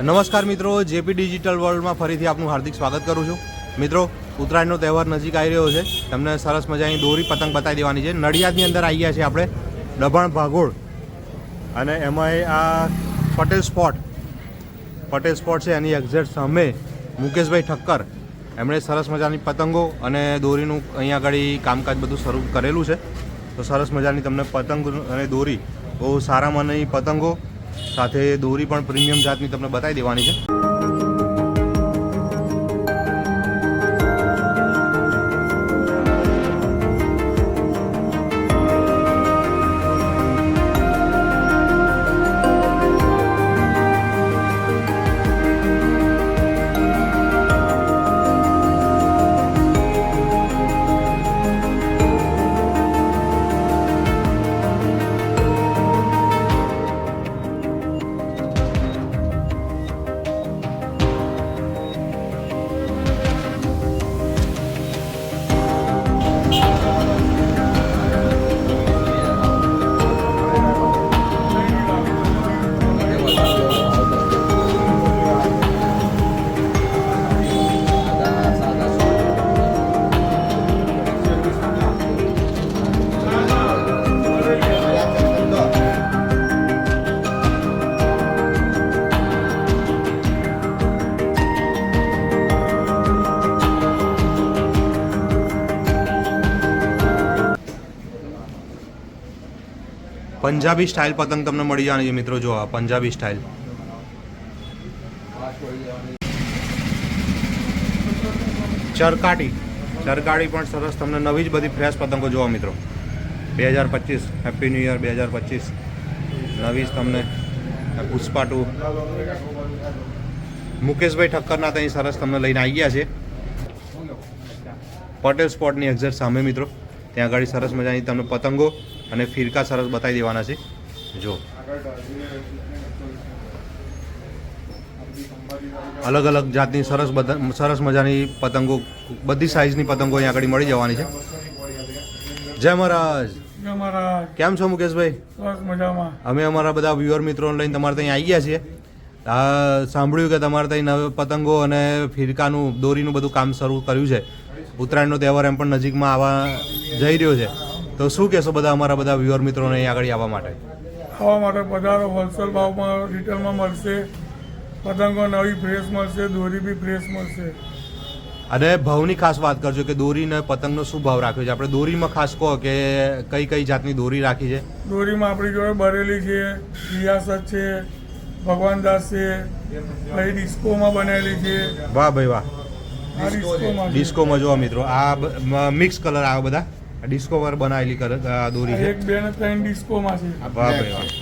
નમસ્કાર મિત્રો, JP digital વર્લ્ડમાં ફરીથી આપનું હાર્દિક સ્વાગત કરું છું. મિત્રો, ઉત્તરાયણનો તહેવાર નજીક આવી રહ્યો છે. તમને સરસ મજાની દોરી પતંગ બતાવી દેવાની છે. નડિયાદની અંદર આવી ગયા છે આપણે, દબાણ ભાગોળ. અને એમાંય આ પટેલ સ્પોટ. પટેલ સ્પોટ છે એની એક્ઝેક્ટ સામે મુકેશભાઈ ઠક્કર. એમણે સરસ મજાની પતંગો અને દોરીનું અહીંયા આગળ કામકાજ બધું શરૂ કરેલું છે. તો સરસ મજાની તમને પતંગ અને દોરી, બહુ સારામાં નહીં, પતંગો સાથે દોરી પણ પ્રીમિયમ જાતની તમને બતાવી દેવાની છે. પંજાબી સ્ટાઇલ પતંગ તમને મળી જવાની છે મિત્રો, જો પંજાબી સ્ટાઇલ ચરકાટી. ચરકાટી પણ સરસ તમને નવી જ બધી ફ્રેશ પતંગો જોવા મિત્રો. બે હજાર પચીસ હેપી ન્યૂ યર બે હજાર પચીસ. નવી જ તમને પુષ્પા ટુ મુકેશભાઈ ઠક્કરના ત્યાં સરસ તમને લઈને આવી ગયા છે. પટેલ સ્પોટની એક્ઝેક્ટ સામે મિત્રો. ત્યાં આગળ સરસ મજાની તમને પતંગો અને ફિરકા સરસ બતાવી દેવાના છે. જો. અલગ અલગ જાતની સરસ બધા સરસ મજાની પતંગો બધી સાઇઝની પતંગો અહીંયા આગળ મળી જવાની છે. જય મહારાજ. કેમ છો મુકેશભાઈ? મજામાં. અમે અમારા બધા વ્યુઅર મિત્રોને લઈને તમારે ત્યાં આવી ગયા છીએ. આ સાંભળ્યું કે તમારે ત્યાં નવ પતંગો અને ફિરકાનું દોરીનું બધું કામ શરૂ કર્યું છે. ઉત્તરાયણનો તહેવાર એમ પણ નજીકમાં આવવા જઈ રહ્યો છે. તો શું કહેશો બધા અમારા બધા વ્યુઅર મિત્રોને અહીં આગળ આવવા માટે? ખાવા માટે પધારો હોલસેલ ભાવમાં રિટેલમાં મળશે. પતંગો નવી ફ્રેશ મળશે દોરી બી ફ્રેશ મળશે. અને ભાવની ખાસ વાત કરજો કે દોરી અને પતંગનો શું ભાવ રાખ્યો છે? આપણે દોરીમાં ખાસ કહો કે કઈ કઈ જાતની દોરી રાખી છે? દોરીમાં આપણી જોડે બરેલી છે રિયાસત છે ભગવાનદાસ છે પછી ડિસ્કોમાં બનાવેલી છે. વાહ ભાઈ વાહ. આ ડિસ્કોમાં જોવા મિત્રો આ મિક્સ કલર આવે બધા? ડિસ્કો પર બનાવેલી દોરી છે. એક બે ને ત્રણ ડિસ્કોમાં છે. વાહ. ભાઈ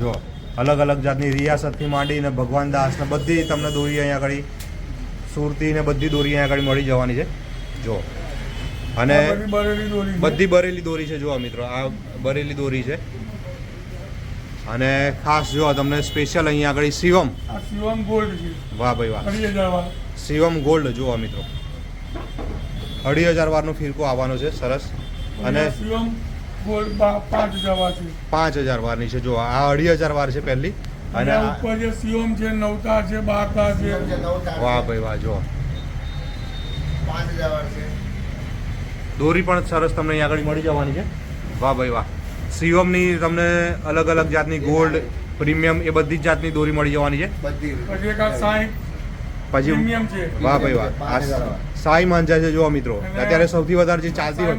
જો અલગ અલગ જાતની રિયાસતથી માંડીને ભગવાન દાસ ને બધી તમને દોરી અહીંયા આગળ સુરતી ને બધી દોરી અહીંયા આગળ મળી જવાની છે. જો. અને બધી બરેલી દોરી છે. બધી બરેલી દોરી છે જોવા મિત્રો આ બરેલી દોરી છે. અને ખાસ જો તમને સ્પેશિયલ અહીંયા આગળ શિવમ. શિવમ ગોલ્ડ વાહ ભાઈ વાહ. અઢી હજાર વાળા. શિવમ ગોલ્ડ જોવા મિત્રો. અઢી હજાર વારનો ફિરકો આવવાનો છે સરસ. અને પાંચ હજાર વાળા છે. પાંચ હજાર વારની છે. જો આ અઢી હજાર વાર છે પહેલી. અને ઉપર જે સીઓમ છે નવતા છે બારતા છે. વાહ ભાઈ વાહ જો. પાંચ હજાર વાર છે. દોરી પણ સરસ તમને અહીંયા આગળ મળી જવાની છે. વાહ ભાઈ વાહ. શિવમની તમને અલગ અલગ જાતની ગોલ્ડ પ્રીમિયમ એ બધી જ જાતની દોરી મળી જવાની છે. બધી. પછી વાહ ભાઈ વાહ. સાઈ માંજા છે જોવા મિત્રો. અત્યારે સૌથી વધારે જે ચાલતી હોય.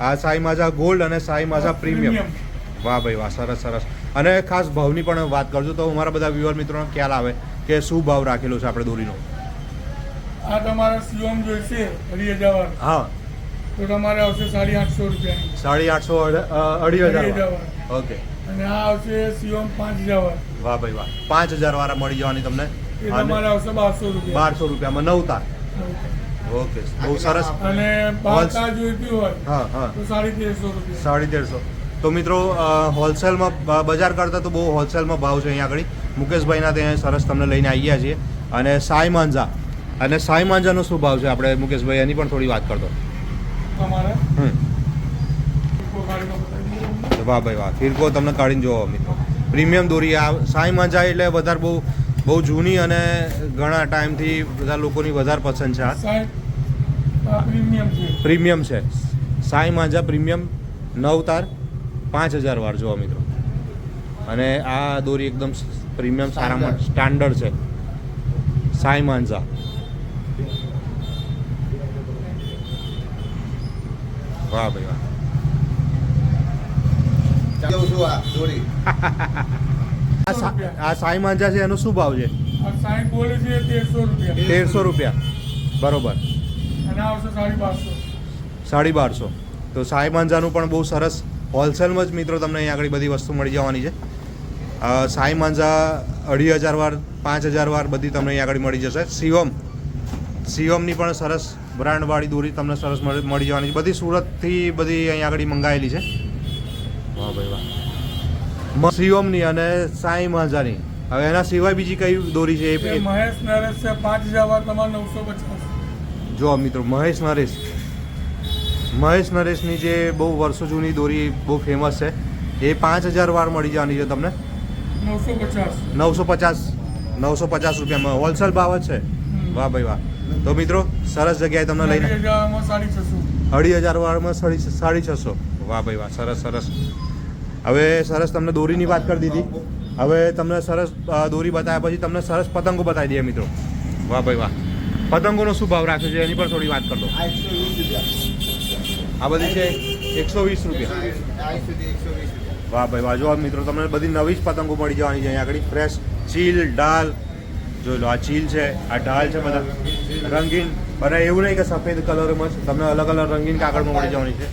આ સાઈ માજા ગોલ્ડ અને સાઈ માજા પ્રીમિયમ વાહ ભાઈ વાહ સરસ સરસ. અને ખાસ ભાવની પણ વાત કરજો તો અમારા બધા વ્યુઅર મિત્રોને ખ્યાલ આવે કે શું ભાવ રાખેલો છે આપણે દોરીનો. આ તમારા શિવમ જોઈશે અઢી હજાર. હા. તો તમારે આવશે સાડી આઠસો રૂપિયા. સાડી આઠસો અઢી હજાર ઓકે. અને આ આવશે શિવમ પાંચ હજાર વાહ ભાઈ વાહ. પાંચ હજાર વાળા મળી જવાની તમને બારસો રૂપિયામાં નવ તાર ઓકે બહુ સરસ. અને સાડી તેરસો તો મિત્રો હોલસેલમાં બજાર કરતાં તો બહુ હોલસેલમાં ભાવ છે અહીંયા આગળ. મુકેશભાઈના ત્યાં સરસ તમને લઈને આવ્યા છીએ. અને સાઈ માંજા અને સાઈ માંજાનો શું ભાવ છે આપણે મુકેશભાઈ એની પણ થોડી વાત કરતો. વાહ ભાઈ વાહ ફિરકો તમને કાઢીને જોવો મિત્રો. પ્રીમિયમ દોરી. આ સાઈ માંજા એટલે વધારે બહુ બહુ જૂની અને ઘણા ટાઈમથી બધા લોકોની વધારે પસંદ છે આ. પ્રીમિયમ છે. પ્રીમિયમ છે. સાઈ માંજા પ્રીમિયમ નવ તાર પાંચ હજાર વાર જોવા મિત્રો. અને આ દોરી એકદમ પ્રીમિયમ સારામાં સ્ટાન્ડર્ડ છે. સાઈ માંજા. વાહ ભાઈ વાહ. આ સાઈ માંજા છે એનો શું ભાવ છે? છે તેરસો રૂપિયા. તેરસો રૂપિયા. બરોબર. સાડી બારસો. તો સાઈ માંજાનું પણ બહુ સરસ હોલસેલમાં જ મિત્રો તમને અહીંયા આગળ બધી વસ્તુ મળી જવાની છે. સાઈ માંજા અઢી હજાર વાર પાંચ હજાર વાર બધી તમને અહીંયા આગળ મળી જશે. શિવમ. શિવમની પણ સરસ બ્રાન્ડવાળી દોરી તમને સરસ મળી જવાની છે. બધી સુરતથી બધી અહીંયા આગળ મંગાવેલી છે. વાહ ભાઈ વાહ. શિવમની અને સાંઈ માંજાની હવે એના સિવાય બીજી કઈ દોરી છે એ મહેશ નરેશ છે પાંચ હજાર વાર તમારે નવસો પચાસ. જો મિત્રો મહેશ નરેશ. મહેશ નરેશની જે બહુ વર્ષો જૂની દોરી બહુ ફેમસ છે. એ પાંચ હજાર વાર મળી જવાની છે તમને? નવસો પચાસ. નવસો પચાસ. નવસો પચાસ રૂપિયામાં. હોલસેલ ભાવ જ છે. વાહ ભાઈ વાહ. તો મિત્રો સરસ જગ્યાએ તમને લઈને અઢી હજાર વાળમાં સાડી સાડી છસો. વાહ ભાઈ વાહ. સરસ સરસ. હવે સરસ તમને દોરીની વાત કરી દીધી. હવે તમને સરસ દોરી બતાવ્યા પછી તમને સરસ પતંગો બતાવી દઈએ મિત્રો. વાહ ભાઈ વાહ. પતંગોનો શું ભાવ રાખ્યો છે એની પર થોડી વાત કરતો આ બધી છે એકસો વીસ રૂપિયા. આ સુધી એકસો વીસ રૂપિયા. વાહ ભાઈ વાહ. જો મિત્રો તમને બધી નવી જ પતંગો મળી જવાની છે અહીંયા આગળ. ફ્રેશ ચીલ ડાલ જોઈ લો આ ચીલ છે આ ઢાલ છે બધા. રંગીન અને એવું નહીં કે સફેદ કલરમાં જ. તમને અલગ અલગ રંગીન કાગળમાં મળી જવાની છે.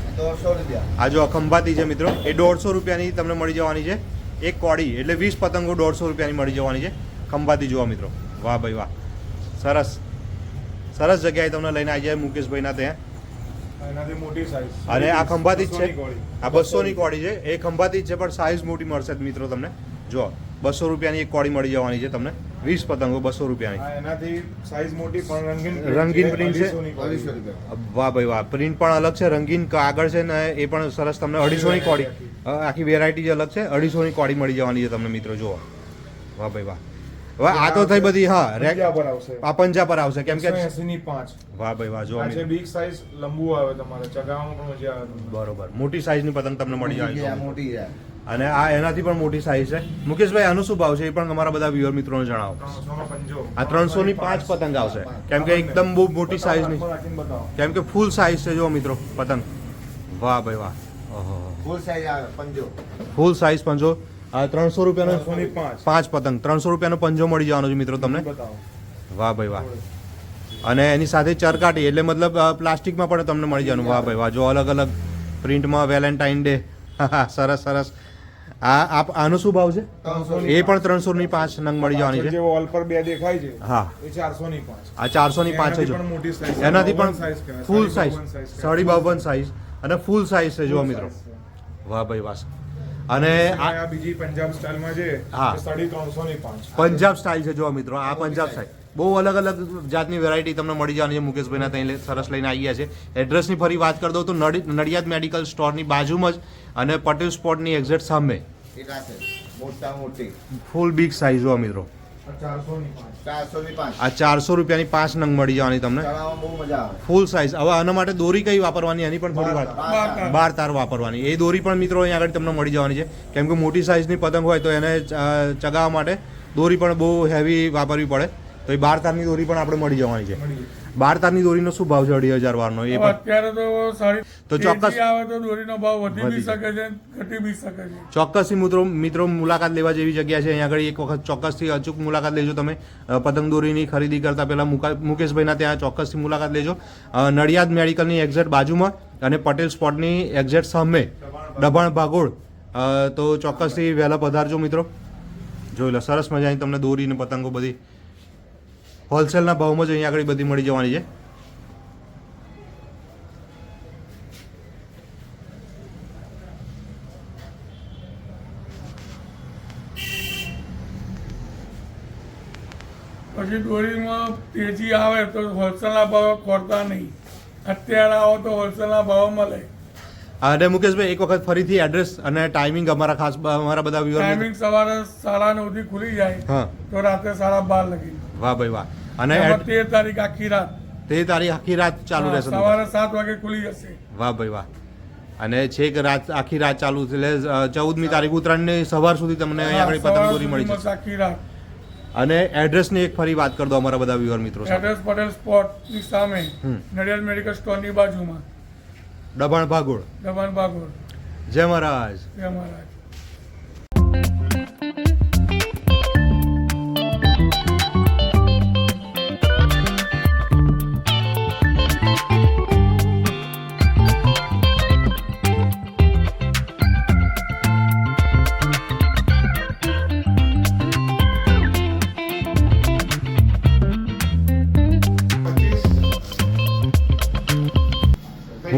આ જો ખંભાતી છે મિત્રો એ દોઢસો રૂપિયાની તમને મળી જવાની છે. એક કોડી એટલે વીસ પતંગો દોઢસો રૂપિયાની મળી જવાની છે. ખંભાતી જોવા મિત્રો. વાહ ભાઈ વાહ. સરસ. સરસ જગ્યાએ તમને લઈને આવી જાય મુકેશભાઈના ત્યાં. મોટી સાઈઝ અને આ ખંભાતી જ છે. આ બસોની કોડી છે. એ ખંભાતી જ છે પણ સાઈઝ મોટી મળશે મિત્રો તમને. જો બસો રૂપિયાની એક કોડી મળી જવાની છે તમને. વીસ પતંગો બસો રૂપિયાની. એનાથી સાઈઝ મોટી પણ રંગીન રંગીન પ્રિન્ટ છે. વાહ ભાઈ વાહ પ્રિન્ટ પણ અલગ છે રંગીન આગળ છે ને એ પણ સરસ તમને અઢીસોની કોડી આખી વેરાયટી જ અલગ છે અઢીસોની કોડી મળી જવાની છે તમને મિત્રો જુઓ. વાહ ભાઈ વાહ. હવે આ તો થઈ બધી હા રેક પર આવશે. આ પંજા પર આવશે કેમ કે 80 ની પાંચ. વાહ ભાઈ વાહ જો આ છે બિગ સાઈઝ લંબુ આવે તમારે ચગાવવામાં પણ મજા આવે બરોબર મોટી સાઈઝની પતંગ તમને મળી જાય મોટી છે. અને આ એનાથી પણ મોટી સાઈઝ છે. મુકેશભાઈ આનો શું ભાવ છે? એ પણ અમારા બધા વ્યુઅર મિત્રોને જણાવો. આ ત્રણસો ની પાંચ પતંગ આવશે. કેમ કે એકદમ બહુ મોટી સાઈઝની કેમ કે ફૂલ સાઈઝ છે જો મિત્રો પતંગ. વાહ ભાઈ વાહ. ફૂલ સાઈઝ પંજો. ફૂલ સાઈઝ પંજો. આ ત્રણસો રૂપિયાનો પાંચ. પાંચ પતંગ. ત્રણસો રૂપિયાનો પંજો મળી જવાનો છે મિત્રો તમને? વાહ ભાઈ વાહ. અને એની સાથે ચરકાટી એટલે મતલબ પ્લાસ્ટિકમાં પણ તમને મળી જવાનું. વાહ ભાઈ વાહ. જો અલગ અલગ પ્રિન્ટમાં વેલેન્ટાઇન ડે સરસ સરસ. આ આપ આનો શું ભાવ છે? એ પણ ત્રણસો ની પાંચ નંગ મળી જવાની છે. જે વોલ પર બે દેખાય છે હા. એ ચારસો ની પાંચ આ ચારસો ની પાંચ છે એનાથી પણ. ફૂલ સાઈઝ સાડી બાવન સાઈઝ અને ફૂલ સાઈઝ છે જોવા મિત્રો. વાહ ભાઈ વાહ. અને આ બીજી પંજાબ સ્ટાઇલમાં છે હા. સાડી ત્રણસો ની પાંચ. પંજાબ સ્ટાઇલ છે જો મિત્રો. આ પંજાબ સ્ટાઇલ બહુ અલગ અલગ જાતની વેરાયટી તમને મળી જવાની છે. મુકેશભાઈના ત્યાં સરસ લઈને આવી ગયા છે. એડ્રેસની ફરી વાત કરી દઉં તો નડી- નડિયાદ મેડિકલ સ્ટોરની બાજુમાં જ અને પટેલ સ્પોર્ટની એક્ઝેક્ટ સામે. ફૂલ બિગ સાઇઝ હોય મિત્રો. આ ચારસો રૂપિયાની પાંચ નંગ મળી જવાની તમને. ચડાવવામાં બહુ મજા આવે. ફૂલ સાઈઝ હવે આના માટે દોરી કઈ વાપરવાની? એની પણ થોડી વાત. બાર તાર. વાપરવાની. એ દોરી પણ મિત્રો અહીંયા આગળ તમને મળી જવાની છે. કેમ કે મોટી સાઈઝની પતંગ હોય તો એને ચગાવવા માટે દોરી પણ બહુ હેવી વાપરવી પડે. તો એ બાર તારની દોરી પણ આપણે મળી જવાની છે. બાર તારની દોરીનો શું ભાવ છે અઢી હજાર વારનો? એ અત્યારે તો સારી તો ચોક્કસ- આવે તો દોરીનો ભાવ વધી બી શકે છે ઘટી બી શકે છે. ચોક્કસથી મિત્રો મિત્રો મુલાકાત લેવા જેવી જગ્યા છે. અહીંયા આગળ એક વખત ચોક્કસથી અચૂક મુલાકાત લેજો તમે. પતંગ દોરીની ખરીદી કરતા પહેલા મુકા- મુકેશભાઈના ત્યાં ચોક્કસથી મુલાકાત લેજો. નડિયાદ મેડિકલની એક્ઝેક્ટ બાજુમાં અને પટેલ સ્પોટની એક્ઝેક્ટ સામે દબાણ ભાગોળ. તો ચોક્કસથી વહેલા પધારજો મિત્રો. જોઈ લો સરસ મજાની તમને દોરી ને પતંગો બધી હોલસેલના ભાવમાં જ અહીંયા આગળ બધી મળી જવાની છે. પછી દોરીમાં તેજી આવે તો હોલસેલના ભાવ ખોરતા નહીં. અત્યારે આવો તો હોલસેલના ભાવ મળે. અને મુકેશભાઈ એક વખત ફરીથી એડ્રેસ અને ટાઈમિંગ અમારા ખાસ અમારા બધા ટાઈમિંગ સવારે સાડા નવથી ખુલી જાય હા. તો રાત્રે સાડા બાર લગી. વાહ ભાઈ વાહ. અને તેર તારીખ આખી રાત. તેર તારીખ આખી રાત ચાલુ રહેશે સવારે સાત વાગે ખુલી જશે. વાહ ભાઈ વાહ. અને છેક રાત આખી રાત ચાલુ એટલે ચૌદમી તારીખ ઉત્તરાયણની સવાર સુધી તમને અહીંયા આગળ હા, પતંગ દોરી મળી જશે. આખી રાત. અને એડ્રેસની એક ફરી વાત કરી દો અમારા બધા વ્યુઅર મિત્રો એડ્રેસ પટેલ સ્પોટની સામે. નડિયાદ મેડિકલ સ્ટોરની બાજુમાં. દબાણ ભાગોળ. દબાણ ભાગોળ. જય મહારાજ. જય મહારાજ.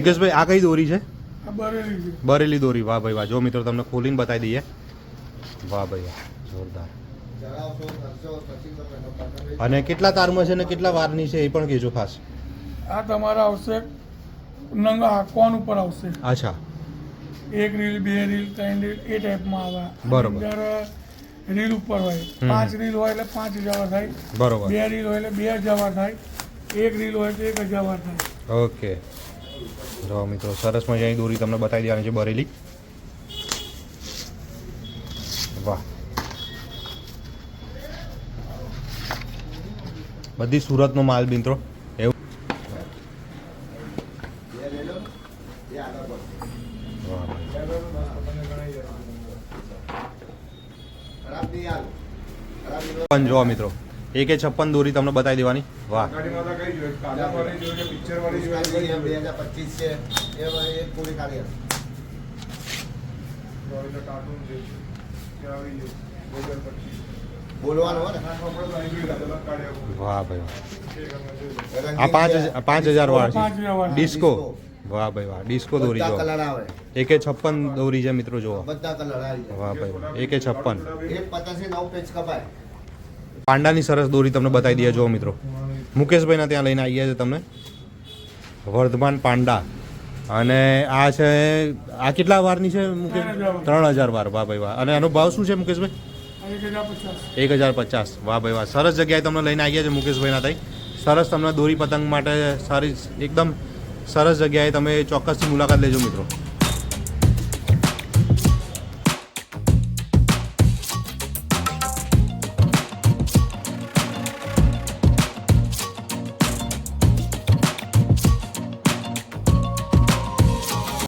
મુકેશભાઈ આ કઈ દોરી છે? બરેલી દોરી. વાહ ભાઈ વાહ. જો મિત્રો તમને ખોલીને બતાવી દઈએ. વાહ ભાઈ વાહ. જોરદાર. અને કેટલા તારમાં છે ને કેટલા વારની છે એ પણ કહેજો ખાસ. આ તમારા આવશે નંગા કોન ઉપર આવશે. અચ્છા. એક રીલ બે રીલ ત્રણ રીલ એ ટાઈપમાં આવે. બરોબર. રીલ ઉપર હોય. પાંચ રીલ હોય એટલે પાંચ હજાર થાય. બરોબર. બે રીલ હોય એટલે બે હજાર થાય. એક રીલ હોય તો એક હજાર થાય. ઓકે. જો મિત્રો, સરસ મજાની દોરી તમને બતાવી દેવાની છે બરેલી. વાહ. બધી સુરતનો માલ મિત્રો. એવું. પણ જોવા મિત્રો એક એ છપ્પન દોરી તમને બતાવી દેવાની. વાહ. વાહ ભાઈ આ પાંચ હજાર પાંચ હજાર વાળ. ડિસ્કો. ડિસ્કો. વાહ ભાઈ વાહ ડિસ્કો દોરી જો એકે છપ્પન દોરી છે મિત્રો જોવા બધા કલર વાહ ભાઈ વાહ એકે છપ્પન. એક પચાસી નવ પેજ કપાય. પાંડાની સરસ દોરી તમને બતાવી દઈએ. જો મિત્રો. મુકેશભાઈના ત્યાં લઈને આવીએ છે તમને. વર્ધમાન પાંડા. અને આ છે, આ કેટલા વારની છે, મુકેશ? ત્રણ હજાર વાર. વાહ ભાઈ વાહ. અને આનો ભાવ શું છે, મુકેશભાઈ? એક હજાર પચાસ. વાહ ભાઈ વાહ. સરસ જગ્યાએ તમને લઈને આવ્યા છે મુકેશભાઈના ત્યાં. સરસ તમને દોરી પતંગ માટે સારી, એકદમ સરસ જગ્યાએ તમે ચોક્કસથી મુલાકાત લેજો મિત્રો.